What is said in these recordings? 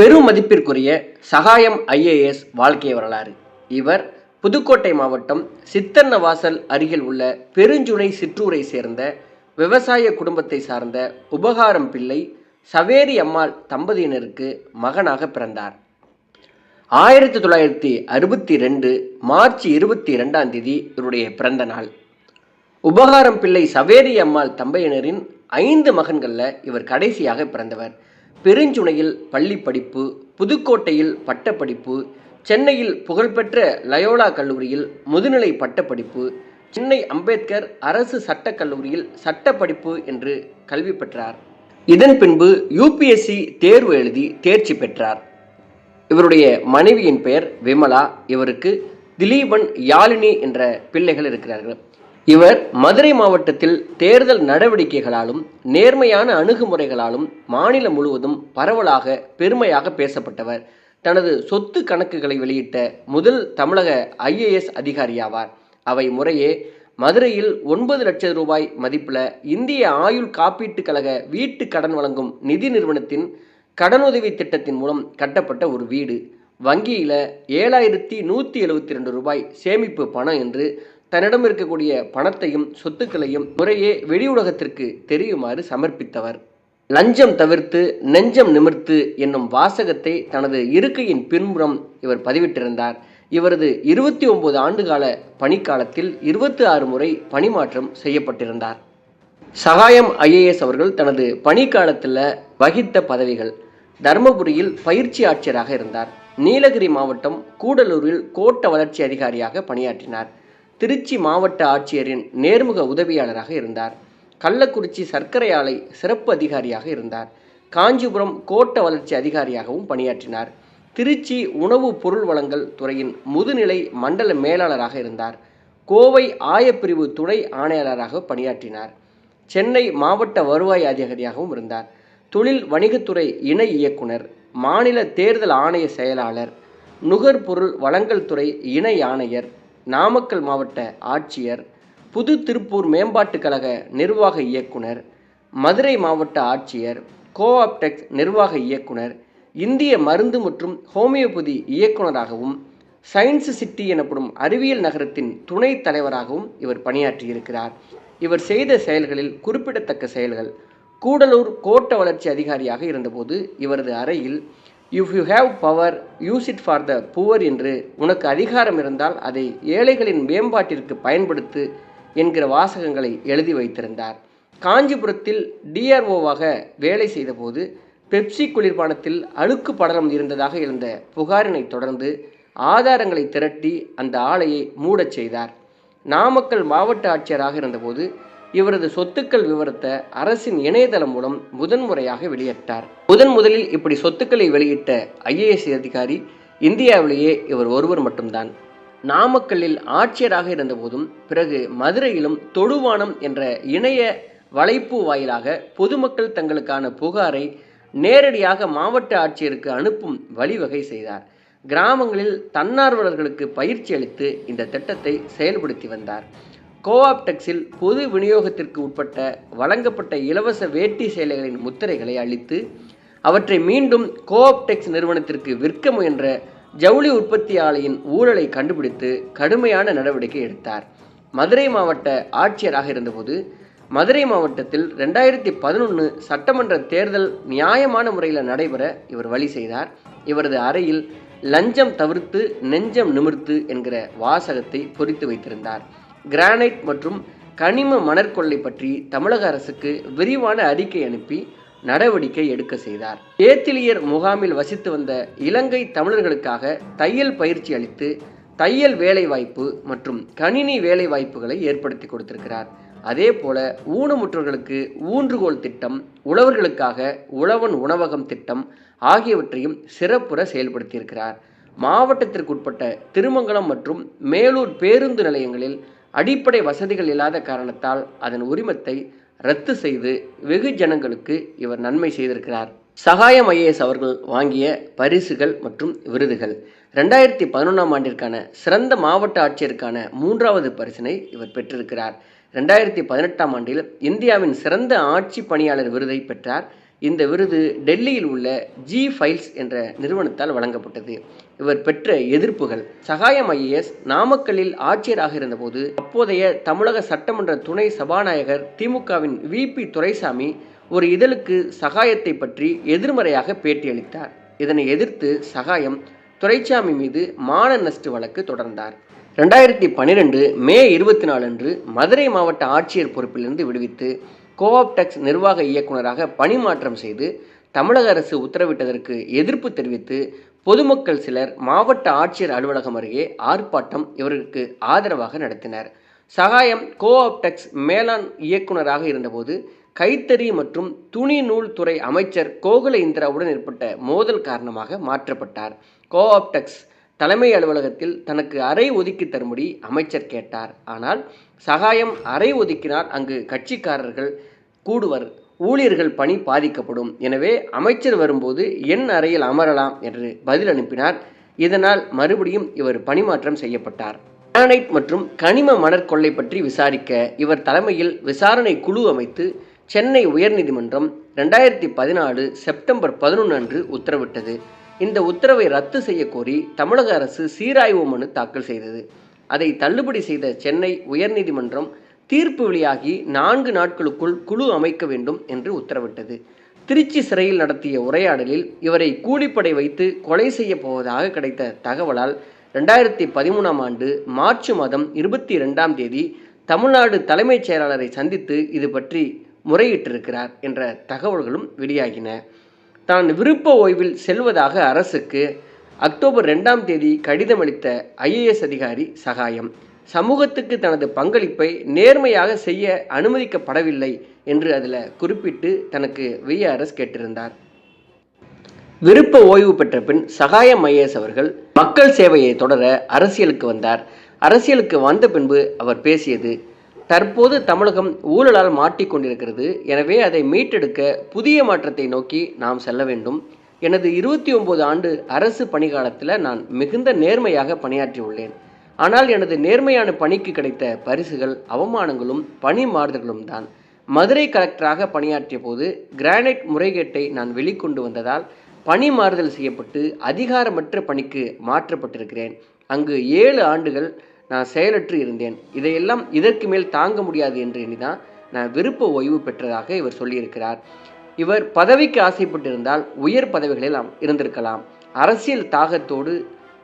பெரும் மதிப்பிற்குரிய சகாயம் ஐஏஎஸ் வாழ்க்கை வரலாறு. இவர் புதுக்கோட்டை மாவட்டம் சித்தன்னவாசல் அருகில் உள்ள பெருஞ்சுனை சிற்றூரை சேர்ந்த விவசாய குடும்பத்தை சார்ந்த உபகாரம் பிள்ளை சவேரி அம்மாள் தம்பதியினருக்கு மகனாக பிறந்தார். ஆயிரத்தி தொள்ளாயிரத்தி அறுபத்தி ரெண்டு மார்ச் இருபத்தி ரெண்டாம் தேதி இவருடைய பிறந்த நாள். உபகாரம் பிள்ளை சவேரி அம்மாள் தம்பையினரின் ஐந்து மகன்களில் இவர் கடைசியாக பிறந்தவர். பெருஞ்சுனையில் பள்ளி படிப்பு புதுக்கோட்டையில் பட்டப்படிப்பு சென்னையில் புகழ்பெற்ற லயோலா கல்லூரியில் முதுநிலை பட்டப்படிப்பு சென்னை அம்பேத்கர் அரசு சட்டக் கல்லூரியில் சட்டப்படிப்பு என்று கல்வி பெற்றார். இதன் பின்பு யூபிஎஸ்சி தேர்வு எழுதி தேர்ச்சி பெற்றார். இவருடைய மனைவியின் பெயர் விமலா. இவருக்கு திலீபன் யாழினி என்ற பிள்ளைகள் இருக்கிறார்கள். இவர் மதுரை மாவட்டத்தில் தேர்தல் நடவடிக்கைகளாலும் நேர்மையான அணுகுமுறைகளாலும் மாநிலம் முழுவதும் பரவலாக பெருமையாக பேசப்பட்டவர். தனது சொத்து கணக்குகளை வெளியிட்ட முதல் தமிழக ஐஏஎஸ் அதிகாரியாவார். அவை முறையே மதுரையில் ஒன்பது லட்சம் ரூபாய் மதிப்பில் இந்திய ஆயுள் காப்பீட்டுக் கழக வீட்டு கடன் வழங்கும் நிதி நிறுவனத்தின் கடனுதவி திட்டத்தின் மூலம் கட்டப்பட்ட ஒரு வீடு. வங்கியில் ஏழாயிரத்தி நூற்றி எழுபத்தி ரெண்டு ரூபாய் சேமிப்பு பணம் என்று தன்னிடம் இருக்கக்கூடிய பணத்தையும் சொத்துக்களையும் முறையே வெளியுலகத்திற்கு தெரியுமாறு சமர்ப்பித்தவர். லஞ்சம் தவிர்த்து நெஞ்சம் நிமிர்த்து என்னும் வாசகத்தை தனது இருக்கையின் பின்புறம் இவர் பதிவிட்டிருந்தார். இவரது இருபத்தி ஒன்பது ஆண்டுகால பணிக்காலத்தில் இருபத்தி ஆறு முறை பணிமாற்றம் செய்யப்பட்டிருந்தார். சகாயம் ஐஏஎஸ் அவர்கள் தனது பணிக்காலத்தில் வகித்த பதவிகள். தருமபுரியில் பயிற்சி ஆட்சியராக இருந்தார். நீலகிரி மாவட்டம் கூடலூரில் கோட்ட வளர்ச்சி அதிகாரியாக பணியாற்றினார். திருச்சி மாவட்ட ஆட்சியரின் நேர்முக உதவியாளராக இருந்தார். கள்ளக்குறிச்சி சர்க்கரை ஆலை சிறப்பு அதிகாரியாக இருந்தார். காஞ்சிபுரம் கோட்ட வளர்ச்சி அதிகாரியாகவும் பணியாற்றினார். திருச்சி உணவு பொருள் வழங்கல் துறையின் முதுநிலை மண்டல மேலாளராக இருந்தார். கோவை ஆயப்பிரிவு துணை ஆணையாளராக பணியாற்றினார். சென்னை மாவட்ட வருவாய் அதிகாரியாகவும் இருந்தார். தொழில் வணிகத்துறை இணை இயக்குனர் மாநில தேர்தல் ஆணைய செயலாளர் நுகர்பொருள் வழங்கல் துறை இணை ஆணையர் நாமக்கல் மாவட்ட ஆட்சியர் புது திருப்பூர் மேம்பாட்டுக் கழக நிர்வாக இயக்குனர் மதுரை மாவட்ட ஆட்சியர் கோஆப்டெக்ஸ் நிர்வாக இயக்குனர் இந்திய மருந்து மற்றும் ஹோமியோபதி இயக்குனராகவும் சயின்ஸ் சிட்டி எனப்படும் அறிவியல் நகரத்தின் துணைத் தலைவராகவும் இவர் பணியாற்றியிருக்கிறார். இவர் செய்த செயல்களில் குறிப்பிடத்தக்க செயல்கள் கூடலூர் கோட்ட வளர்ச்சி அதிகாரியாக இருந்தபோது இவரது அறையில் if you have power use it for the poor என்று உனக்கு அதிகாரம் இருந்தால் அதை ஏழைகளின் மேம்பாட்டிற்கு பயன்படுத்து என்கிற வாசகங்களை எழுதி வைத்திருந்தார். காஞ்சிபுரத்தில் டிஆர்ஓவாக வேலை செய்தபோது பெப்சி குளிர்பானத்தில் அழுக்கு படலம் இருந்ததாக இருந்த புகாரினை தொடர்ந்து ஆதாரங்களை திரட்டி அந்த ஆலையை மூடச் செய்தார். நாமக்கல் மாவட்ட ஆட்சியராக இருந்தபோது இவரது சொத்துக்கள் விவரத்தை அரசின் இணையதளம் மூலம் முதன்முறையாக வெளியிட்டார். முதன் முதலில் இப்படி சொத்துக்களை வெளியிட்ட ஐஏஎஸ் அதிகாரி இந்தியாவிலேயே இவர் ஒருவர் மட்டும்தான். நாமக்கல்லில் ஆட்சியராக இருந்தபோதும் பிறகு மதுரையிலும் தொடுவானம் என்ற இணைய வலைப்பு வாயிலாக பொதுமக்கள் தங்களுக்கான புகாரை நேரடியாக மாவட்ட ஆட்சியருக்கு அனுப்பும் வழிவகை செய்தார். கிராமங்களில் தன்னார்வலர்களுக்கு பயிற்சி அளித்து இந்த திட்டத்தை செயல்படுத்தி வந்தார். கோஆப்டெக்ஸில் பொது விநியோகத்திற்கு உட்பட்ட வழங்கப்பட்ட இலவச வேட்டி சேலைகளின் முத்திரைகளை அளித்து அவற்றை மீண்டும் கோஆப்டெக்ஸ் நிறுவனத்திற்கு விற்க முயன்ற ஜவுளி உற்பத்தி ஆலையின் ஊழலை கண்டுபிடித்து கடுமையான நடவடிக்கை எடுத்தார். மதுரை மாவட்ட ஆட்சியராக இருந்தபோது மதுரை மாவட்டத்தில் ரெண்டாயிரத்தி பதினொன்று சட்டமன்ற தேர்தல் நியாயமான முறையில் நடைபெற இவர் வழி செய்தார். இவரது அறையில் லஞ்சம் தவிர்த்து நெஞ்சம் நிமிர்த்து என்கிற வாசகத்தை பொறித்து வைத்திருந்தார். கிரானைட் மற்றும் கனிம மணற்கொள்ளை பற்றி தமிழக அரசுக்கு விரிவான அறிக்கை அனுப்பி நடவடிக்கை எடுக்க செய்தார். ஏத்திலியர் முகாமில் வசித்து வந்த இலங்கை தமிழர்களுக்காக தையல் பயிற்சி அளித்து தையல் வேலைவாய்ப்பு மற்றும் கணினி வேலைவாய்ப்புகளை ஏற்படுத்தி கொடுத்திருக்கிறார். அதே போல ஊனமுற்றோர்களுக்கு ஊன்றுகோல் திட்டம் உழவர்களுக்காக உழவன் உணவகம் திட்டம் ஆகியவற்றையும் சிறப்புற செயல்படுத்தியிருக்கிறார். மாவட்டத்திற்குட்பட்ட திருமங்கலம் மற்றும் மேலூர் பேருந்து நிலையங்களில் அடிப்படை வசதிகள் இல்லாத காரணத்தால் அதன் உரிமத்தை ரத்து செய்து வெகு ஜனங்களுக்கு இவர் நன்மை செய்திருக்கிறார். சகாயம் ஐஏஎஸ் அவர்கள் வாங்கிய பரிசுகள் மற்றும் விருதுகள். ரெண்டாயிரத்தி பதினொன்றாம் ஆண்டிற்கான சிறந்த மாவட்ட ஆட்சியருக்கான மூன்றாவது பரிசினை இவர் பெற்றிருக்கிறார். ரெண்டாயிரத்தி பதினெட்டாம் ஆண்டில் இந்தியாவின் சிறந்த ஆட்சி பணியாளர் விருதை பெற்றார். இந்த விருது டெல்லியில் உள்ள ஜி ஃபைல்ஸ் என்ற நிறுவனத்தால் வழங்கப்பட்டது. இவர் பெற்ற எதிர்ப்புகள் சகாயம் ஐஏஎஸ் நாமக்கல்லில் ஆட்சியராக இருந்தபோது அப்போதைய தமிழக சட்டமன்ற துணை சபாநாயகர் திமுகவின் விபி துரைசாமி ஒரு இதழுக்கு சகாயத்தை பற்றி எதிர்மறையாக பேட்டியளித்தார். இதனை எதிர்த்து சகாயம் துரைசாமி மீது மான நஷ்டு வழக்கு தொடர்ந்தார். ரெண்டாயிரத்தி பன்னிரெண்டு மே இருபத்தி நாலு அன்று மதுரை மாவட்ட ஆட்சியர் பொறுப்பிலிருந்து விடுவித்து கோஆப்டெக்ஸ் நிர்வாக இயக்குநராக பணிமாற்றம் செய்து தமிழக அரசு உத்தரவிட்டதற்கு எதிர்ப்பு தெரிவித்து பொதுமக்கள் சிலர் மாவட்ட ஆட்சியர் அலுவலகம் அருகே ஆர்ப்பாட்டம் இவருக்கு ஆதரவாக நடத்தினர். சகாயம் கோஆப்டெக்ஸ் மேலாண் இயக்குநராக இருந்தபோது கைத்தறி மற்றும் துணி நூல் துறை அமைச்சர் கோகுல இந்திராவுடன் ஏற்பட்ட மோதல் காரணமாக மாற்றப்பட்டார். கோஆப்டெக்ஸ் தலைமை அலுவலகத்தில் தனக்கு அறை ஒதுக்கி தரும்படி அமைச்சர் கேட்டார். ஆனால் சகாயம் அறை ஒதுக்கினால் அங்கு கட்சிக்காரர்கள் கூடுவர் ஊழியர்கள் பணி பாதிக்கப்படும். எனவே அமைச்சர் வரும்போது என் அறையில் அமரலாம் என்று பதில் அனுப்பினார். இதனால் மறுபடியும் இவர் பணிமாற்றம் செய்யப்பட்டார். கிரானைட் மற்றும் கனிம மணற்கொள்ளை பற்றி விசாரிக்க இவர் தலைமையில் விசாரணை குழு அமைத்து சென்னை உயர்நீதிமன்றம் ரெண்டாயிரத்தி பதினாலு செப்டம்பர் பதினொன்று அன்று உத்தரவிட்டது. இந்த உத்தரவை ரத்து செய்ய கோரி தமிழக அரசு சீராய்வு மனு தாக்கல் செய்தது. அதை தள்ளுபடி செய்த சென்னை உயர்நீதிமன்றம் தீர்ப்பு வெளியாகி நான்கு நாட்களுக்குள் குழு அமைக்க வேண்டும் என்று உத்தரவிட்டது. திருச்சி சிறையில் நடத்திய உரையாடலில் இவரை கூலிப்படை வைத்து கொலை செய்ய போவதாக கிடைத்த தகவலால் ரெண்டாயிரத்தி பதிமூணாம் ஆண்டு மார்ச் மாதம் இருபத்தி ரெண்டாம் தேதி தமிழ்நாடு தலைமைச் செயலாளரை சந்தித்து இது பற்றி முறையிட்டிருக்கிறார் என்ற தகவல்களும் வெளியாகின. தான் விருப்ப ஓய்வில் செல்வதாக அரசுக்கு அக்டோபர் ரெண்டாம் தேதி கடிதமளித்த ஐஏஎஸ் அதிகாரி சகாயம். சமூகத்துக்கு தனது பங்களிப்பை நேர்மையாக செய்ய அனுமதிக்கப்படவில்லை என்று அதில் குறிப்பிட்டு தனக்கு விஆர்எஸ் கேட்டிருந்தார். விருப்ப ஓய்வு பெற்ற பின் சகாயம் ஐஏஎஸ் அவர்கள் மக்கள் சேவையை தொடர அரசியலுக்கு வந்தார். அரசியலுக்கு வந்த பின்பு அவர் பேசியது தற்போது தமிழகம் ஊழலால் மாட்டிக்கொண்டிருக்கிறது. எனவே அதை மீட்டெடுக்க புதிய மாற்றத்தை நோக்கி நாம் செல்ல வேண்டும். எனது இருபத்தி ஒன்பது ஆண்டு அரசு பணிகாலத்தில் நான் மிகுந்த நேர்மையாக பணியாற்றியுள்ளேன் ஆனால் எனது நேர்மையான பணிக்கு கிடைத்த பரிசுகள் அவமானங்களும் பணி மாறுதல்களும் தான். மதுரை கலெக்டராக பணியாற்றிய போது கிரானைட் முறைகேட்டை நான் வெளிக்கொண்டு வந்ததால் பணி மாறுதல் செய்யப்பட்டு அதிகாரமற்ற பணிக்கு மாற்றப்பட்டிருக்கிறேன். அங்கு ஏழு ஆண்டுகள் நான் செயலற்று இருந்தேன். இதையெல்லாம் இதற்கு மேல் தாங்க முடியாது என்று எண்ணிதான் நான் விருப்ப ஓய்வு பெற்றதாக இவர் சொல்லியிருக்கிறார். இவர் பதவிக்கு ஆசைப்பட்டிருந்தால் உயர் பதவிகளில் இருந்திருக்கலாம். அரசியல் தாகத்தோடு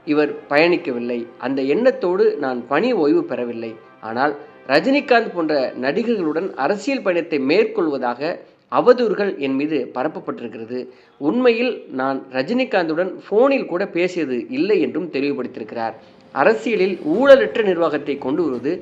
இவர் பயணிக்கவில்லை. அந்த எண்ணத்தோடு நான் பணி ஓய்வு பெறவில்லை. ஆனால் ரஜினிகாந்த் போன்ற நடிகர்களுடன் அரசியல் பயணத்தை மேற்கொள்வதாக அவதூறுகள் என் மீது பரப்பப்பட்டிருக்கிறது. உண்மையில் நான் ரஜினிகாந்துடன் ஃபோனில் கூட பேசியது இல்லை என்றும் தெளிவுபடுத்தியிருக்கிறார். அரசியலில் ஊழலற்ற நிர்வாகத்தை கொண்டு வருவது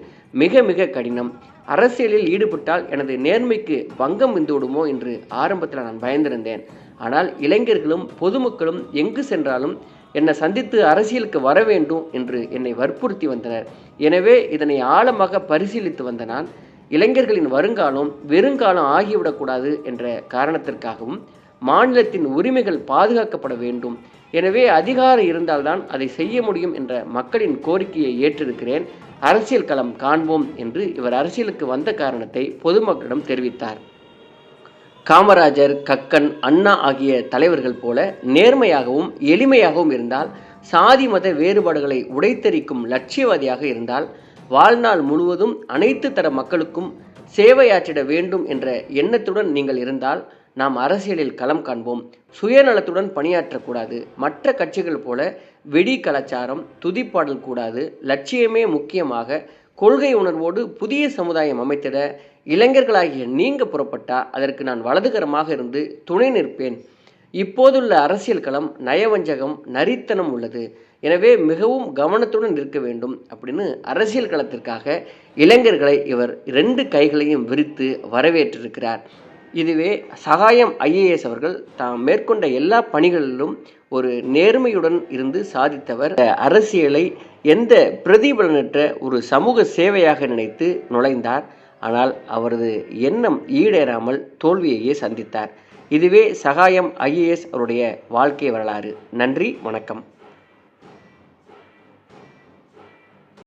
மிக மிக கடினம். அரசியலில் ஈடுபட்டால் எனது நேர்மைக்கு பங்கம் வந்துவிடுமோ என்று ஆரம்பத்தில் நான் பயந்திருந்தேன். ஆனால் இளைஞர்களும் பொதுமக்களும் எங்கு சென்றாலும் என்னை சந்தித்து அரசியலுக்கு வர வேண்டும் என்று என்னை வற்புறுத்தி வந்தனர். எனவே இதனை ஆழமாக பரிசீலித்து வந்த நான் இளைஞர்களின் வருங்காலம் வெறுங்காலம் ஆகிவிடக்கூடாது என்ற காரணத்திற்காகவும் மாநிலத்தின் உரிமைகள் பாதுகாக்கப்பட வேண்டும் எனவே அதிகாரம் இருந்தால்தான் அதை செய்ய முடியும் என்ற மக்களின் கோரிக்கையை ஏற்றிருக்கிறேன். அரசியல் களம் காண்போம் என்று இவர் அரசியலுக்கு வந்த காரணத்தை பொதுமக்களிடம் தெரிவித்தார். காமராஜர் கக்கன் அண்ணா ஆகிய தலைவர்கள் போல நேர்மையாகவும் எளிமையாகவும் இருந்தால் சாதி மத வேறுபாடுகளை உடைத்தெறிக்கும் லட்சியவாதியாக இருந்தால் வாழ்நாள் முழுவதும் அனைத்து தர மக்களுக்கும் சேவையாற்றிட வேண்டும் என்ற எண்ணத்துடன் நீங்கள் இருந்தால் நாம் அரசியலில் களம் காண்போம். சுயநலத்துடன் பணியாற்றக்கூடாது. மற்ற கட்சிகள் போல வெடி கலாச்சாரம் துதிப்பாடல் கூடாது. லட்சியமே முக்கியமாக கொள்கை உணர்வோடு புதிய சமுதாயம் அமைத்திட இளைஞர்களாகிய நீங்க புறப்பட்டா அதற்கு நான் வலதுகரமாக இருந்து துணை நிற்பேன். இப்போதுள்ள அரசியல் களம் நயவஞ்சகம் நரித்தனம் உள்ளது. எனவே மிகவும் கவனத்துடன் இருக்க வேண்டும் அப்படின்னு அரசியல் களத்திற்காக இளைஞர்களை இவர் ரெண்டு கைகளையும் விரித்து வரவேற்றிருக்கிறார். இதுவே சகாயம் ஐஏஎஸ் அவர்கள் தாம் மேற்கொண்ட எல்லா பணிகளிலும் ஒரு நேர்மையுடன் இருந்து சாதித்தவர். அரசியலை எந்த பிரதிபலனற்ற ஒரு சமூக சேவையாக நினைத்து நுழைந்தார். ஆனால் அவரது எண்ணம் ஈடேறாமல் தோல்வியையே சந்தித்தார். இதுவே சகாயம் ஐஏஎஸ் அவருடைய வாழ்க்கை வரலாறு. நன்றி வணக்கம்.